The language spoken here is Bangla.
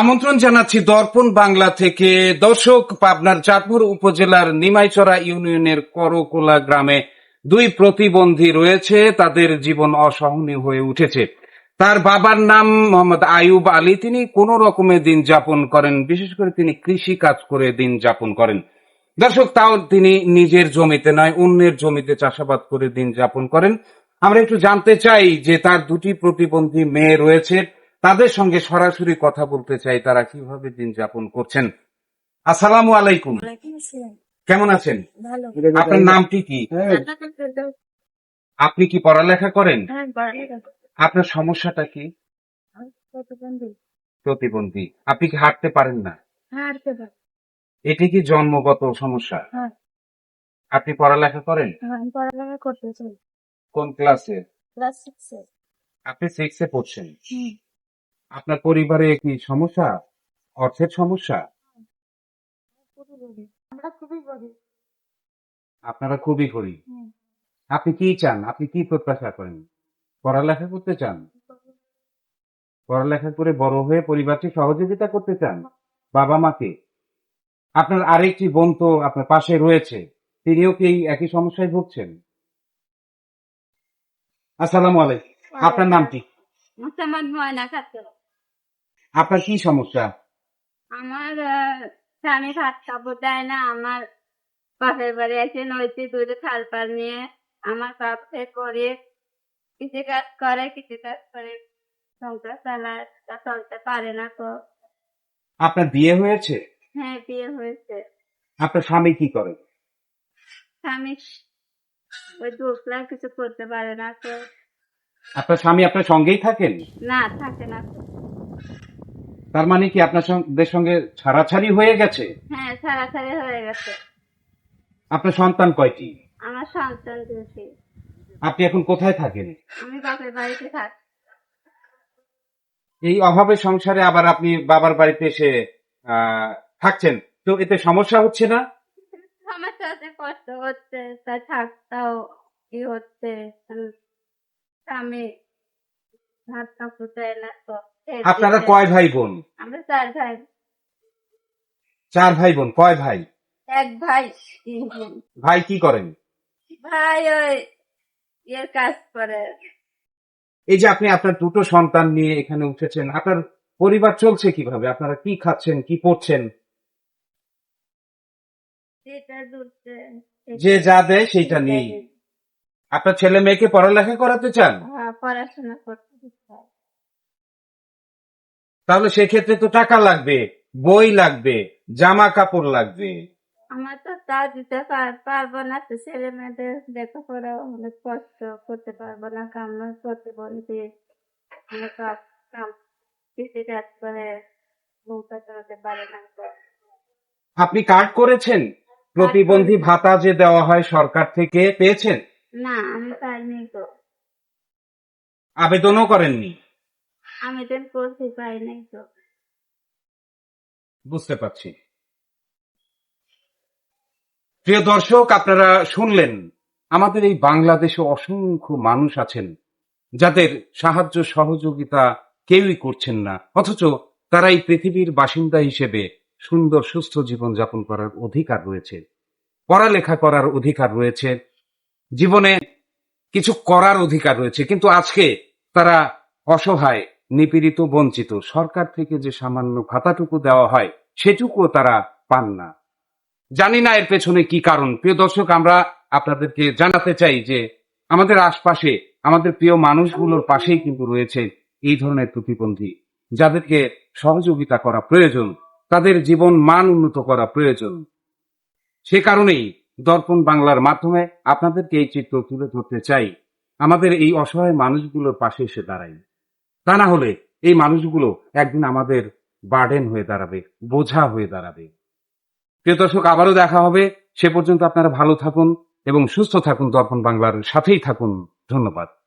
আমন্ত্রণ জানাচ্ছি দর্পণ বাংলা থেকে। দর্শক, পাবনার চাঁদপুর উপজেলার নিমাইচড়া ইউনিয়নের করকোলা গ্রামে দুই প্রতিবন্ধী রয়েছে, তাদের জীবন অসহনীয় হয়ে উঠেছে। তার বাবার নাম মোহাম্মদ আয়ুব আলী। তিনি কোন রকমে দিন যাপন করেন, বিশেষ করে তিনি কৃষি কাজ করে দিন যাপন করেন। দর্শক, তাও তিনি নিজের জমিতে নয়, অন্যের জমিতে চাষাবাদ করে দিন যাপন করেন। আমরা একটু জানতে চাই যে তার দুটি প্রতিবন্ধী মেয়ে রয়েছে। তাদের সঙ্গে সরাসরি কথা বলতে চাই তারা কীভাবে দিন যাপন করছেন? আসসালামু আলাইকুম। কেমন আছেন? আপনার নামটি কি আপনি কি পড়ালেখা করেন? হ্যাঁ আপনার সমস্যাটা কি? প্রতিবন্ধী। আপনি কি হাঁটতে পারেন না? হ্যাঁ এটি কি জন্মগত সমস্যা? হ্যাঁ। আপনি পড়ালেখা করেন? হ্যাঁ, পড়ালেখা করতে চাই। কোন ক্লাসে? ক্লাস সিক্সে আপনি সিক্সে পড়ছেন। আপনার পরিবারে কি সমস্যা? অর্থের সমস্যা? আমরা খুবই গরিব। আপনারা খুবই গরিব। হুম। আপনি কি চান? আপনি কি প্রত্যাশা করেন? পড়ালেখা করতে চান? পড়ালেখা করে বড় হয়ে পরিবারকে সহযোগিতা করতে চান? বাবা মাকে? আপনার আরেকটি বোন তো আপনার পাশে রয়েছে। তিনিও কি এই একই সমস্যায় ভুগছেন? আসসালামু আলাইকুম। আপনার নাম কি মুসাম্মদ ময়না খাতুন। আপনার কি সমস্যা? আমার স্বামী ভাত খাব দেয় না আমার বাপের বাড়ি এসে নদীতে দূরে থাল পাল নিয়ে। আমার বাপে করে কিছু কাজ করে কিছু কাজ করে। সংসার চালায় চলতে পারে না তো। আপনার বিয়ে হয়েছে? হ্যাঁ বিয়ে হয়েছে। আপনার স্বামী কি করে? স্বামী ওই দুসলা কিছু করতে পারে না তো। আপনার স্বামী আপনার সঙ্গেই থাকেন? না থাকে না তার মানে কি আপনার সঙ্গে সঙ্গে ছাড়াছাড়ি হয়ে গেছে? হ্যাঁ ছাড়াছাড়ি হয়ে গেছে। আপনার সন্তান কয়টি? আমার সন্তান দুটি। আপনি এখন কোথায় থাকেন? আমি বাপের বাড়িতে থাকি। এই অভাবের সংসারে আবার আপনি বাবার বাড়িতে এসে থাকছেন। তো এতে সমস্যা হচ্ছে না? সমস্যা হচ্ছে কষ্ট হচ্ছে তা থাকতেও কি হচ্ছে উম, আপনারা কয় ভাই বোন আমরা চার ভাই। চার ভাই বোন কয় ভাই? এক ভাই। ভাই কি করেন? ভাই ওই ইয়ের কাজ করে। এই যে আপনি আপনার দুটো সন্তান নিয়ে এখানে উঠেছেন আপনার পরিবার চলছে কীভাবে? আপনারা কি খাচ্ছেন কি পড়ছেন? যে যা দেয় সেইটা নেই আপনার ছেলে মেয়েকে পড়ালেখা করাতে চান? হ্যাঁ পড়াশোনা করতে। তাহলে সেক্ষেত্রে তো টাকা লাগবে বই লাগবে জামা কাপড় লাগবে। আমার তো তা দিতে পার- পারব না তো ছেলে মেয়েদের লেখাপড়া অনেক কষ্ট করতে পারব না কাম করতে বলতে কাম কৃষি কাজ করে বউটা চালাতে পারে না। আপনি কার্ড করেছেন? প্রতিবন্ধী ভাতা যে দেওয়া হয় সরকার থেকে পেয়েছেন? না আমি পাইনি তো আবেদনও করেননি? আমি তো করতে পাই নাই তো। বুঝতে পারছি। প্রিয় দর্শক, আপনারা শুনলেন, আমাদের এই বাংলাদেশে অসংখ্য মানুষ আছেন, যাদের সাহায্য সহযোগিতা কেউই করছেন না, অথচ তারা এই পৃথিবীর বাসিন্দা হিসেবে সুন্দর, সুস্থ জীবন যাপন করার অধিকার রয়েছে, পড়ালেখা করার অধিকার রয়েছে, জীবনে কিছু করার অধিকার রয়েছে, কিন্তু আজকে তারা অসহায় নিপীড়িত, বঞ্চিত। সরকার থেকে যে সামান্য ভাতাটুকু দেওয়া হয়, সেটুকুও তারা পান না। জানি না এর পেছনে কি কারণ। প্রিয় দর্শক, আমরা আপনাদেরকে জানাতে চাই যে আমাদের আশপাশে, আমাদের প্রিয় মানুষগুলোর পাশেই কিন্তু রয়েছে এই ধরনের প্রতিবন্ধী। যাদেরকে সহযোগিতা করা প্রয়োজন, তাদের জীবন মান উন্নত করা প্রয়োজন। সে কারণেই দর্পণ বাংলার মাধ্যমে আপনাদেরকে এই চিত্র তুলে ধরতে চাই। আমাদের এই অসহায় মানুষগুলোর পাশে এসে দাঁড়াই। তা না হলে এই মানুষগুলো একদিন আমাদের বার্ডেন হয়ে দাঁড়াবে, বোঝা হয়ে দাঁড়াবে। প্রিয় দর্শক, আবারও দেখা হবে। সে পর্যন্ত আপনারা ভালো থাকুন এবং সুস্থ থাকুন। দর্পণ বাংলার সাথেই থাকুন। ধন্যবাদ।